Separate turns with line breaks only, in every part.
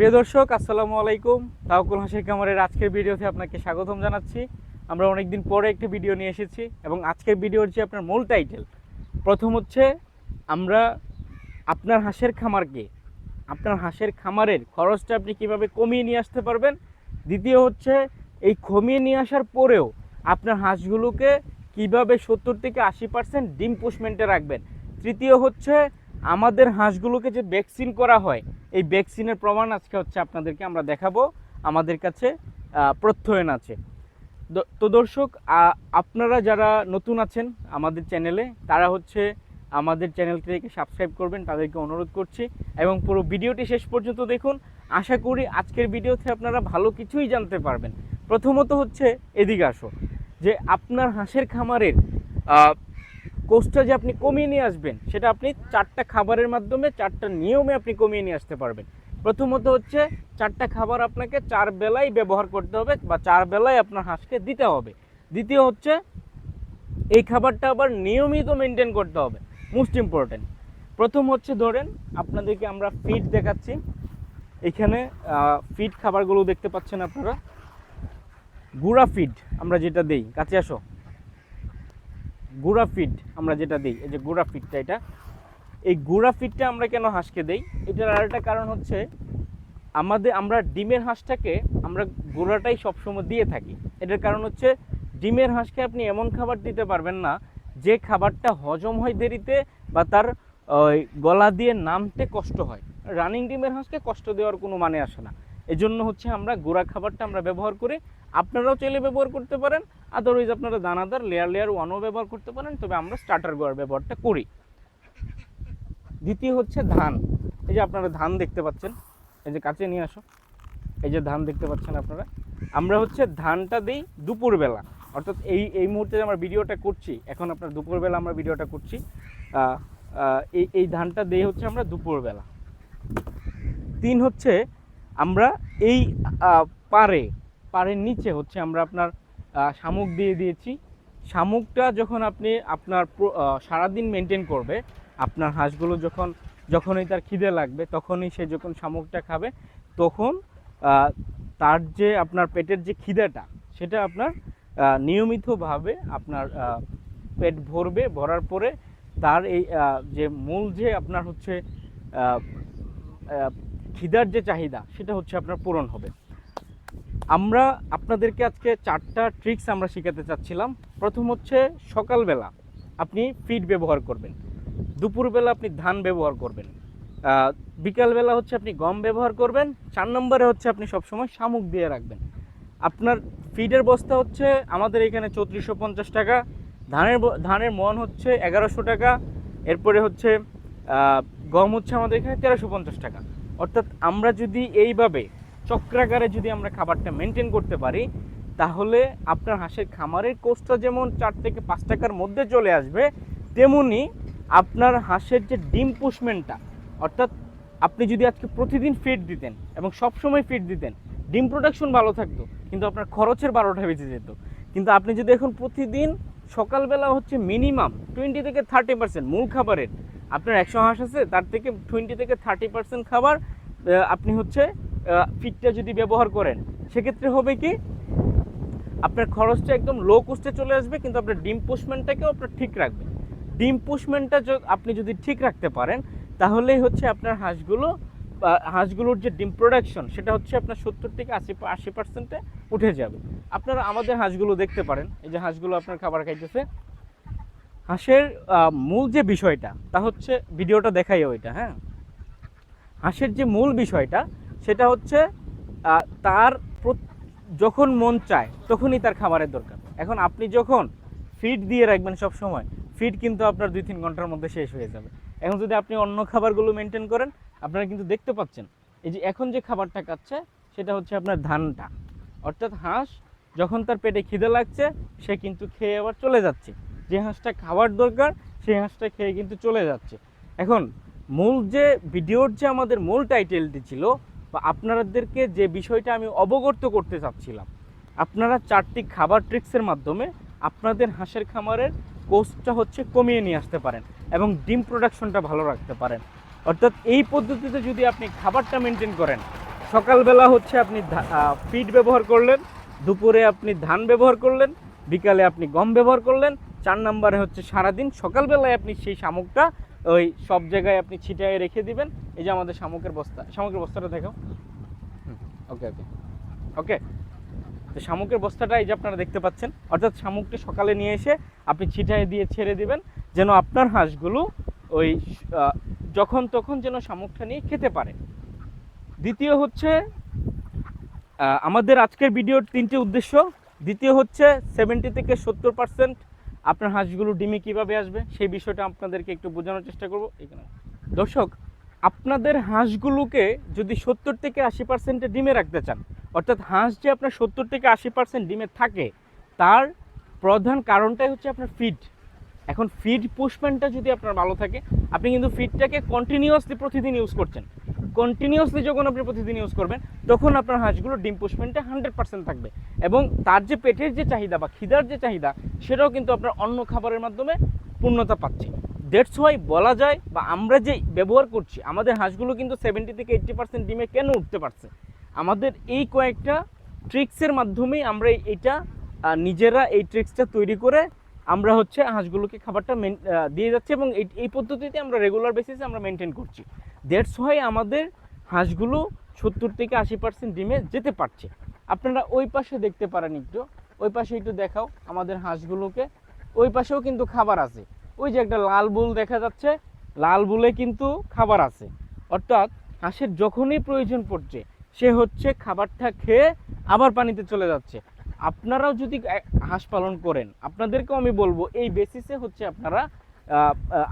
প্রিয় দর্শক, আসসালামু আলাইকুম। তাওকুল হাসির কামারের আজকের ভিডিওতে আপনাকে স্বাগতম জানাচ্ছি। আমরা অনেকদিন পরে একটা ভিডিও নিয়ে এসেছি এবং আজকের ভিডিওর যে আপনার মূল টাইটেল প্রথম হচ্ছে আমরা আপনার হাঁসের খামারকে, আপনার হাঁসের খামারের খরচটা আপনি কীভাবে কমিয়ে নিয়ে আসতে পারবেন? দ্বিতীয় হচ্ছে এই কমিয়ে নিয়ে আসার পরেও আপনার হাঁসগুলোকে কীভাবে সত্তর থেকে আশি পার্সেন্ট ডিম পুষমেন্টে রাখবেন? তৃতীয় হচ্ছে আমাদের হাঁসগুলোকে যে ভ্যাকসিন করা হয়, এই ভ্যাকসিনের প্রমাণ আজকে হচ্ছে আপনাদেরকে আমরা দেখাবো। আমাদের কাছে প্রত্যয়ন আছে। তো দর্শক আপনারা যারা নতুন আছেন আমাদের চ্যানেলে, তারা হচ্ছে আমাদের চ্যানেলটিকে সাবস্ক্রাইব করবেন, তাদেরকে অনুরোধ করছি। এবং পুরো ভিডিওটি শেষ পর্যন্ত দেখুন। আশা করি আজকের ভিডিওতে আপনারা ভালো কিছুই জানতে পারবেন। প্রথমত হচ্ছে, এদিকে আসো। যে আপনার হাঁসের খামারের কোষটা যে আপনি কমিয়ে নিয়ে আসবেন, সেটা আপনি চারটা খাবারের মাধ্যমে, চারটা নিয়মে আপনি কমিয়ে নিয়ে আসতে পারবেন। প্রথমত হচ্ছে, চারটা খাবার আপনাকে চার বেলায় ব্যবহার করতে হবে বা চার বেলায় আপনার হাঁসকে দিতে হবে। দ্বিতীয় হচ্ছে, এই খাবারটা আবার নিয়মিত মেনটেন করতে হবে। মোস্ট ইম্পর্টেন্ট প্রথম হচ্ছে ধরেন, আপনাদেরকে আমরা ফিড দেখাচ্ছি। এখানে ফিড খাবারগুলো দেখতে পাচ্ছেন আপনারা। গুঁড়া ফিড আমরা যেটা দেই, কাছে আসো। গুঁড়া আমরা যেটা দিই, এই যে গুঁড়া এটা। এই গুঁড়া আমরা কেন হাঁসকে দেই? এটার আরেকটা কারণ হচ্ছে, আমাদের, আমরা ডিমের হাঁসটাকে আমরা গুঁড়াটাই সবসময় দিয়ে থাকি। এটার কারণ হচ্ছে, ডিমের হাঁসকে আপনি এমন খাবার দিতে পারবেন না, যে খাবারটা হজম হয় দেরিতে বা তার গলা দিয়ে নামতে কষ্ট হয়। রানিং ডিমের হাঁসকে কষ্ট দেওয়ার কোনো মানে আসে না। এজন্য হচ্ছে আমরা গুঁড়া খাবারটা আমরা ব্যবহার করি আপনারাও চাইলে ব্যবহার করতে পারেন আদারওয়াইজ আপনারা দানাদার লেয়ার লেয়ার ওয়ানও ব্যবহার করতে পারেন, তবে আমরা স্টার্টার গোয়ার ব্যবহারটা করি। দ্বিতীয় হচ্ছে ধান। এই যে আপনারা ধান দেখতে পাচ্ছেন, এই যে কাছে নিয়ে আসো। এই যে ধান দেখতে পাচ্ছেন আপনারা। আমরা হচ্ছে ধানটা দিই দুপুরবেলা। অর্থাৎ এই এই মুহূর্তে আমরা ভিডিওটা করছি, এখন আপনার দুপুরবেলা আমরা ভিডিওটা করছি এই এই ধানটা দেই হচ্ছে আমরা দুপুরবেলা। তিন হচ্ছে আমরা এই পারে পাড়ের নিচে হচ্ছে আমরা আপনার শামুক দিয়ে দিয়েছি। শামুকটা যখন আপনি আপনার সারাদিন মেনটেন করবে, আপনার হাঁসগুলো যখন, যখনই তার খিদে লাগবে, তখনই সে যখন শামুকটা খাবে, তখন তার যে আপনার পেটের যে খিদেটা, সেটা আপনার নিয়মিতভাবে আপনার পেট ভরবে, ভরার পরে তার এই যে মূল যে আপনার হচ্ছে খিদার যে চাহিদা, সেটা হচ্ছে আপনার পূরণ হবে। আমরা আপনাদেরকে আজকে চারটা ট্রিক্স আমরা শেখাতে চাচ্ছিলাম। প্রথম হচ্ছে সকালবেলা আপনি ফিড ব্যবহার করবেন। দুপুরবেলা আপনি ধান ব্যবহার করবেন। বিকালবেলা হচ্ছে আপনি গম ব্যবহার করবেন। চার নম্বরে হচ্ছে আপনি সবসময় শামুক দিয়ে রাখবেন। আপনার ফিডের বস্তা হচ্ছে আমাদের এখানে চৌত্রিশশো পঞ্চাশ টাকা। ধানের ধানের মন হচ্ছে এগারোশো টাকা। এরপরে হচ্ছে গম হচ্ছে আমাদের এখানে তেরোশো পঞ্চাশ টাকা। অর্থাৎ আমরা যদি এইভাবে চক্রাকারে যদি আমরা খাবারটা মেনটেন করতে পারি, তাহলে আপনার হাঁসের খামারের কোস্টটা যেমন চার থেকে পাঁচ টাকার মধ্যে চলে আসবে, তেমনি আপনার হাঁসের যে ডিম পুষমেন্টটা, অর্থাৎ আপনি যদি আজকে প্রতিদিন ফিড দিতেন এবং সব সময় ফিড দিতেন, ডিম প্রোডাকশন ভালো থাকতো, কিন্তু আপনার খরচের বারোটা বেঁচে যেত। কিন্তু আপনি যদি এখন প্রতিদিন সকালবেলা হচ্ছে মিনিমাম টোয়েন্টি থেকে থার্টি পার্সেন্ট মূল খাবারের, আপনার একশো হাঁস আছে, তার থেকে টোয়েন্টি থেকে থার্টি পার্সেন্ট খাবার আপনি হচ্ছে ফিডটা যদি ব্যবহার করেন, সেক্ষেত্রে হবে কি, আপনার খরচটা একদম লো কোস্টে চলে আসবে, কিন্তু আপনার ডিম পুষমেন্টটাকেও আপনার ঠিক রাখবে। ডিম পুষমেন্টটা আপনি যদি ঠিক রাখতে পারেন, তাহলেই হচ্ছে আপনার হাঁসগুলো হাঁসগুলোর যে ডিম প্রোডাকশন সেটা হচ্ছে আপনার সত্তর থেকে আশি আশি পার্সেন্টে উঠে যাবে। আপনারা আমাদের হাঁসগুলো দেখতে পারেন, এই যে হাঁসগুলো আপনার খাবার খাইতেছে। হাঁসের মূল যে বিষয়টা, তা হচ্ছে ভিডিওটা দেখাই ওইটা হ্যাঁ? হাঁসের যে মূল বিষয়টা সেটা হচ্ছে তার যখন মন চায়, তখনই তার খাবারের দরকার। এখন আপনি যখন ফিড দিয়ে রাখবেন সব সময় ফিড কিন্তু আপনার দুই তিন ঘণ্টার মধ্যে শেষ হয়ে যাবে। এখন যদি আপনি অন্য খাবারগুলো মেনটেন করেন, আপনারা কিন্তু দেখতে পাচ্ছেন, এই যে এখন যে খাবারটা খাচ্ছে, সেটা হচ্ছে আপনার ধানটা। অর্থাৎ হাঁস, যখন তার পেটে খিদে লাগছে, সে কিন্তু খেয়ে আবার চলে যাচ্ছে। যে হাঁসটা খাওয়ার দরকার, সেই হাঁসটা খেয়ে কিন্তু চলে যাচ্ছে। এখন, মূল যে ভিডিওর যে আমাদের মূল টাইটেলটি ছিল বা আপনাদেরকে যে বিষয়টা আমি অবগত করতে চাচ্ছিলাম, আপনারা চারটি খাবার ট্রিক্সের মাধ্যমে আপনাদের হাঁসের খামারের কোস্টটা হচ্ছে কমিয়ে নিয়ে আসতে পারেন এবং ডিম প্রোডাকশনটা ভালো রাখতে পারেন। অর্থাৎ এই পদ্ধতিতে যদি আপনি খাবারটা মেনটেন করেন, সকালবেলা হচ্ছে আপনি ফিড ব্যবহার করলেন, দুপুরে আপনি ধান ব্যবহার করলেন, বিকালে আপনি গম ব্যবহার করলেন, চার নম্বরে হচ্ছে সারাদিন সকালবেলায় আপনি সেই শামুকটা ওই সব জায়গায় আপনি ছিটায় রেখে দিবেন। এই যে আমাদের শামুকের বস্তা। শামুকের বস্তাটা দেখো ওকে ওকে। ওকে। তো শামুকের বস্তাটা এই যে আপনারা দেখতে পাচ্ছেন অর্থাৎ শামুকটা সকালে নিয়ে এসে আপনি ছিটায় দিয়ে ছেড়ে দিবেন যেন আপনার হাঁসগুলো ওই যখন তখন যেন শামুকটা নিয়ে খেতে পারে। দ্বিতীয় হচ্ছে আমাদের আজকের ভিডিওর তিনটি উদ্দেশ্য। দ্বিতীয় হচ্ছে সেভেন্টি থেকে সত্তর পার্সেন্ট আপনার হাঁসগুলো ডিমে কীভাবে আসবে সেই বিষয়টা আপনাদেরকে একটু বোঝানোর চেষ্টা করব এখানে। দর্শক, আপনাদের হাঁসগুলোকে যদি সত্তর থেকে আশি পার্সেন্টে ডিমে রাখতে চান, অর্থাৎ হাঁস যে আপনার সত্তর থেকে আশি পার্সেন্ট ডিমে থাকে, তার প্রধান কারণটাই হচ্ছে আপনার ফিড এখন ফিড পুষমেন্টটা যদি আপনার ভালো থাকে, আপনি কিন্তু ফিডটাকে কন্টিনিউয়াসলি প্রতিদিন ইউজ করছেন। কন্টিনিউয়াসলি যখন আপনি প্রতিদিন ইউজ করবেন, তখন আপনার হাঁসগুলো ডিম পুষমেন্টে হান্ড্রেড পার্সেন্ট থাকবে। এবং তার যে পেটের যে চাহিদা বা খিদার যে চাহিদা, সেটাও কিন্তু আপনার অন্য খাবারের মাধ্যমে পূর্ণতা পাচ্ছে। দ্যাটস ওয়াই বলা যায় বা আমরা যে ব্যবহার করছি, আমাদের হাঁসগুলো কিন্তু সেভেন্টি থেকে এইট্টি পার্সেন্ট ডিমে কেন উঠতে পারছে? আমাদের এই কয়েকটা ট্রিক্সের মাধ্যমেই আমরা এটা নিজেরা এই ট্রিক্সটা তৈরি করে আমরা হচ্ছে হাঁসগুলোকে খাবারটা মেন- দিয়ে যাচ্ছি এবং এই পদ্ধতিতে আমরা রেগুলার বেসিসে আমরা মেনটেন করছি। দ্যাটস হয় আমাদের হাঁসগুলো সত্তর থেকে আশি পার্সেন্ট ডিমে যেতে পারছে। আপনারা ওই পাশে দেখতে পারেন একটু, ওই পাশে একটু দেখাও আমাদের হাঁসগুলোকে। ওই পাশেও কিন্তু খাবার আছে। ওই যে একটা লাল বুল দেখা যাচ্ছে, লাল বুলে কিন্তু খাবার আছে। অর্থাৎ হাঁসের যখনই প্রয়োজন পড়ছে, সে হচ্ছে খাবারটা খেয়ে আবার পানিতে চলে যাচ্ছে। আপনারাও যদি হাঁস পালন করেন, আপনাদেরকেও আমি বলব, এই বেসিসে হচ্ছে আপনারা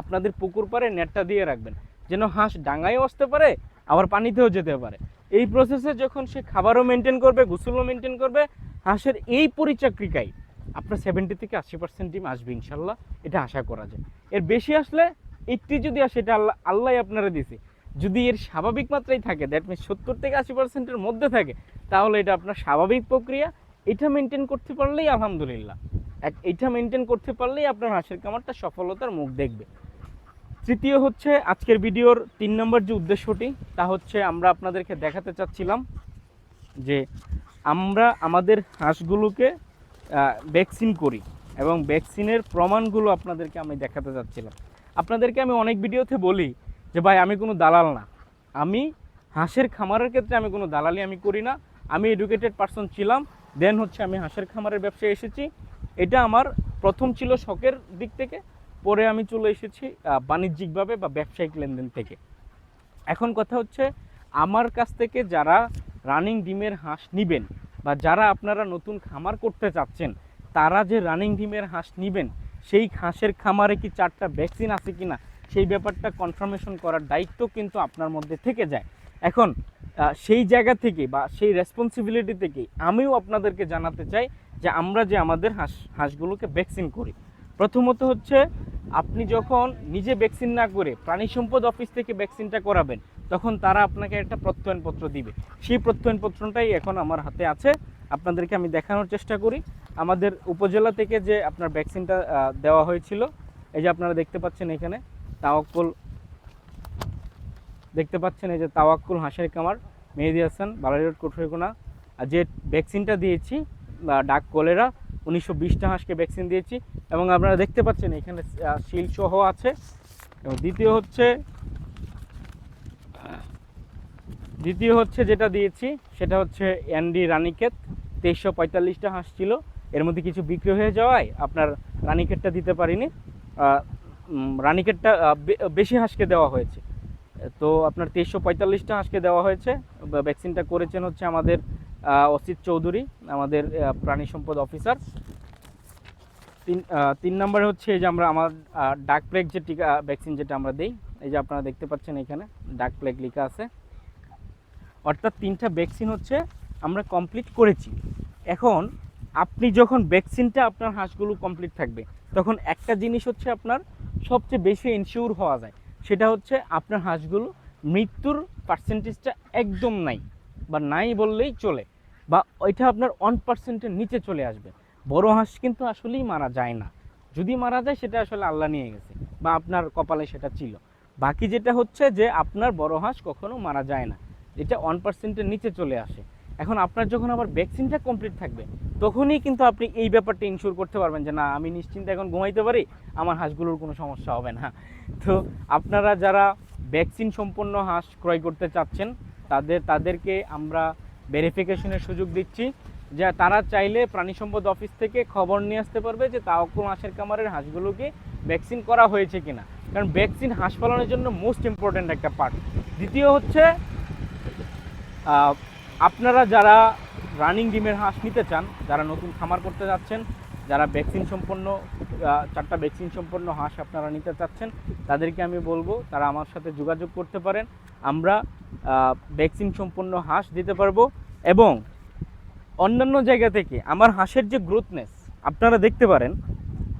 আপনাদের পুকুর পাড়ে নেটটা দিয়ে রাখবেন। যেন হাঁস ডাঙায়ও আসতে পারে, আবার পানিতেও যেতে পারে। এই প্রসেসে যখন সে খাবারও মেনটেন করবে, গোসলও মেনটেন করবে, হাঁসের এই পরিচক্রিকায় আপনার সেভেন্টি থেকে আশি পার্সেন্ট ডিম আসবে ইনশাল্লাহ, এটা আশা করা যায়। এর বেশি আসলে এইটটি যদি আসে, এটা আল্লাহ আল্লাহ আপনারা দিছে। যদি এর স্বাভাবিক মাত্রায় থাকে দ্যাট মিনস সত্তর থেকে আশি পার্সেন্টের মধ্যে থাকে, তাহলে এটা আপনার স্বাভাবিক প্রক্রিয়া। এটা মেনটেন করতে পারলেই আলহামদুলিল্লাহ। এক, এটা মেনটেন করতে পারলেই আপনার হাঁসের কামারটা সফলতার মুখ দেখবে। তৃতীয় হচ্ছে আজকের ভিডিওর তিন নম্বর যে উদ্দেশ্যটি, তা হচ্ছে আমরা আপনাদেরকে দেখাতে চাচ্ছিলাম যে আমরা আমাদের হাঁসগুলোকে ভ্যাকসিন করি এবং ভ্যাকসিনের প্রমাণগুলো আপনাদেরকে আমি দেখাতে চাচ্ছিলাম। আপনাদেরকে আমি অনেক ভিডিওতে বলি যে, ভাই, আমি কোনো দালাল না। আমি হাঁসের খামারের ক্ষেত্রে আমি কোনো দালালি আমি করি না। আমি এডুকেটেড পার্সন ছিলাম। দেন হচ্ছে আমি হাঁসের খামারের ব্যবসায় এসেছি। এটা আমার প্রথম ছিল শখের দিক থেকে। পরে আমি চলে এসেছি বাণিজ্যিকভাবে বা ব্যবসায়িক লেনদেন থেকে। এখন কথা হচ্ছে, আমার কাছ থেকে যারা রানিং ডিমের হাঁস নিবেন বা যারা আপনারা নতুন খামার করতে চাচ্ছেন, তারা যে রানিং ডিমের হাঁস নিবেন, সেই হাঁসের খামারে কি চারটা ভ্যাকসিন আছে কি না সেই ব্যাপারটা কনফার্মেশন করার দায়িত্ব কিন্তু আপনার মধ্যে থেকে যায়। এখন সেই জায়গা থেকে বা সেই রেসপন্সিবিলিটি থেকে আমিও আপনাদেরকে জানাতে চাই যে আমরা যে আমাদের হাঁস, হাঁসগুলোকে ভ্যাকসিন করি। প্রথমত হচ্ছে আপনি যখন নিজে ভ্যাকসিন না করে প্রাণী সম্পদ অফিস থেকে ভ্যাকসিনটা করাবেন, তখন তারা আপনাকে একটা প্রত্যয়নপত্র দিবে। সেই প্রত্যয়নপত্রটাই এখন আমার হাতে আছে। আপনাদেরকে আমি দেখানোর চেষ্টা করি। আমাদের উপজেলা থেকে যে আপনার ভ্যাকসিনটা দেওয়া হয়েছিল, এই যে আপনারা দেখতে পাচ্ছেন এখানে, তাওয়াক্কুল দেখতে পাচ্ছেন এই যে তাওয়াক্কুল হাঁসের কামার, মেহেদি হাসান বালারিয়াট কোঠরিকোনা আর যে ভ্যাকসিনটা দিয়েছি ডাক কলেরা, উনিশশো বিশটা হাঁসকে ভ্যাকসিন দিয়েছি। এবং আপনারা দেখতে পাচ্ছেন এখানে শিল সহ আছে। এবং দ্বিতীয় হচ্ছে দ্বিতীয় হচ্ছে যেটা দিয়েছি, সেটা হচ্ছে অ্যান্ডি রানিকেত তেইশশো পঁয়তাল্লিশটা হাঁস ছিল। এর মধ্যে কিছু বিক্রি হয়ে যাওয়ায় আপনার রানিকেটটা দিতে পারিনি। রানিকেটটা বেশি হাঁসকে দেওয়া হয়েছে। তো আপনার তেইশশো পঁয়তাল্লিশটা হাঁসকে দেওয়া হয়েছে। ভ্যাকসিনটা করেছেন হচ্ছে আমাদের অসিত চৌধুরী, আমাদের প্রাণী সম্পদ অফিসার। তিন তিন নম্বরে হচ্ছে এই যে আমরা, আমার ডাক প্লেগ যে টিকা ভ্যাকসিন যেটা আমরা দিই, এই যে আপনারা দেখতে পাচ্ছেন এখানে, ডাক প্লেগ লেখা আছে। অর্থাৎ তিনটা ভ্যাকসিন হচ্ছে আমরা কমপ্লিট করেছি। এখন আপনি যখন ভ্যাকসিনটা আপনার হাঁসগুলো কমপ্লিট থাকবে, তখন একটা জিনিস হচ্ছে আপনার সবচেয়ে বেশি ইনশিওর হওয়া যায়। সেটা হচ্ছে আপনার হাঁসগুলো মৃত্যুর পার্সেন্টেজটা একদম নাই বা নাই বললেই চলে বা ওইটা আপনার ওয়ান পার্সেন্টের নিচে চলে আসবে। বড় হাঁস কিন্তু আসলেই মারা যায় না। যদি মারা যায় সেটা আসলে আল্লাহ নিয়ে গেছে বা আপনার কপালে সেটা ছিল। বাকি যেটা হচ্ছে যে আপনার বড় হাঁস কখনো মারা যায় না। এটা ওয়ান পার্সেন্টের নিচে চলে আসে। এখন আপনার যখন আবার ভ্যাকসিনটা কমপ্লিট থাকবে, তখনই কিন্তু আপনি এই ব্যাপারটা ইনশিওর করতে পারবেন যে, না, আমি নিশ্চিন্তে এখন ঘুমাইতে পারি, আমার হাঁসগুলোর কোনো সমস্যা হবে না। তো আপনারা যারা ভ্যাকসিন সম্পন্ন হাঁস ক্রয় করতে চাচ্ছেন, তাদের, তাদেরকে আমরা ভেরিফিকেশনের সুযোগ দিচ্ছি যে, তারা চাইলে প্রাণী সম্পদ অফিস থেকে খবর নিয়ে আসতে পারবে যে তাওকুল হাঁসের কামারের হাঁসগুলোকে ভ্যাকসিন করা হয়েছে কিনা। কারণ ভ্যাকসিন হাঁস পালনের জন্য মোস্ট ইম্পর্ট্যান্ট একটা পার্ট দ্বিতীয় হচ্ছে আপনারা যারা রানিং ডিমের হাঁস নিতে চান, যারা নতুন খামার করতে যাচ্ছেন, যারা ভ্যাকসিন সম্পন্ন চারটা ভ্যাকসিন সম্পন্ন হাঁস আপনারা নিতে চাচ্ছেন, তাদেরকে আমি বলব, তারা আমার সাথে যোগাযোগ করতে পারেন। আমরা ভ্যাকসিন সম্পন্ন হাঁস দিতে পারব এবং অন্যান্য জায়গা থেকে আমার হাঁসের যে গ্রোথনেস আপনারা দেখতে পারেন,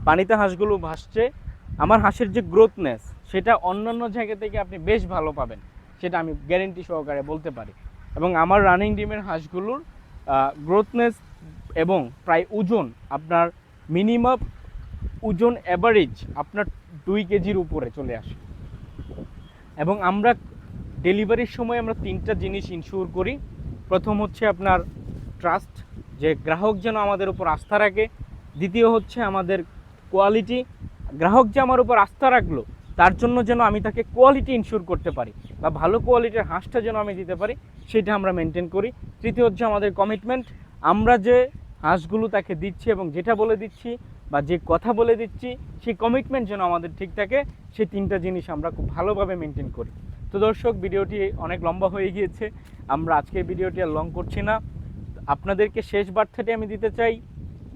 পানিতে হাঁসগুলো ভাসছে, আমার হাঁসের যে গ্রোথনেস সেটা অন্যান্য জায়গা থেকে আপনি বেশ ভালো পাবেন, সেটা আমি গ্যারেন্টি সহকারে বলতে পারি। এবং আমার রানিং ডিমের হাঁসগুলোর গ্রোথনেস এবং প্রায় ওজন, আপনার মিনিমাম ওজন অ্যাভারেজ আপনার দুই কেজির উপরে চলে আসে। এবং আমরা ডেলিভারির সময় আমরা তিনটা জিনিস ইনশিওর করি। প্রথম হচ্ছে আপনার ট্রাস্ট যে গ্রাহক যেন আমাদের উপর আস্থা রাখে। দ্বিতীয় হচ্ছে আমাদের কোয়ালিটি গ্রাহক যে আমার উপর আস্থা রাখল তার জন্য যেন আমি তাকে কোয়ালিটি ইনশিওর করতে পারি বা ভালো কোয়ালিটির হাঁসটা যেন আমি দিতে পারি, সেটা আমরা মেনটেন করি। তৃতীয় হচ্ছে আমাদের কমিটমেন্ট আমরা যে হাঁসগুলো তাকে দিচ্ছি এবং যেটা বলে দিচ্ছি বা যে কথা বলে দিচ্ছি, সেই কমিটমেন্ট যেন আমাদের ঠিক থাকে সেই তিনটা জিনিস আমরা খুব ভালোভাবে মেনটেন করি। তো দর্শক, ভিডিওটি অনেক লম্বা হয়ে গিয়েছে, আমরা আজকের ভিডিওটি আর লং করছি না। আপনাদেরকে শেষ বার্তাটি আমি দিতে চাই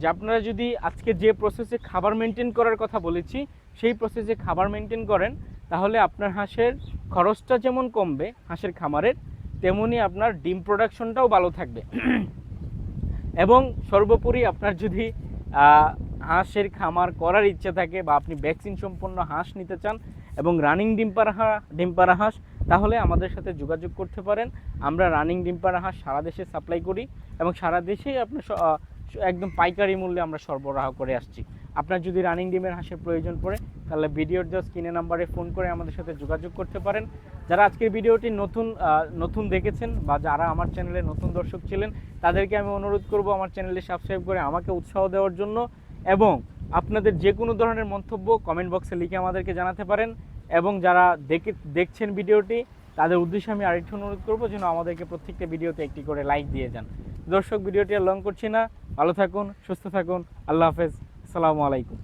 যে আপনারা যদি আজকে যে প্রসেসে খাবার মেনটেন করার কথা বলেছি সেই প্রসেসে খাবার মেনটেন করেন, তাহলে আপনার হাঁসের খরচটা যেমন কমবে হাঁসের খামারের, তেমনি আপনার ডিম প্রোডাকশনটাও ভালো থাকবে। এবং সর্বোপরি আপনার যদি হাঁসের খামার করার ইচ্ছে থাকে বা আপনি ভ্যাকসিন সম্পন্ন হাঁস নিতে চান এবং রানিং ডিম্পারা ডিম্পারা হাঁস, তাহলে আমাদের সাথে যোগাযোগ করতে পারেন। আমরা রানিং ডিম্পারা হাঁস সারা দেশে সাপ্লাই করি এবং সারা দেশেই আপনার একদম পাইকারি মূল্যে আমরা সরবরাহ করে আসছি। আপনার যদি রানিং ডিমের হাঁসের প্রয়োজন পড়ে, তাহলে ভিডিওর জাস্ট স্ক্রিনে নাম্বারে ফোন করে আমাদের সাথে যোগাযোগ করতে পারেন। যারা আজকের ভিডিওটি নতুন নতুন দেখেছেন বা যারা আমার চ্যানেলে নতুন দর্শক ছিলেন, তাদেরকে আমি অনুরোধ করব আমার চ্যানেলে সাবস্ক্রাইব করে আমাকে উৎসাহ দেওয়ার জন্য এবং আপনাদের যে কোনো ধরনের মন্তব্য কমেন্ট বক্সে লিখে আমাদেরকে জানাতে পারেন এবং যারা দেখে, দেখছেন ভিডিওটি তাদের উদ্দেশ্যে আমি আরেকটু অনুরোধ করব যেন আমাদেরকে প্রত্যেকটা ভিডিওতে একটি করে লাইক দিয়ে যান। দর্শক ভিডিওটি আর লং করছি না। ভালো থাকুন, সুস্থ থাকুন। আল্লাহ হাফেজ। আসসালামু আলাইকুম।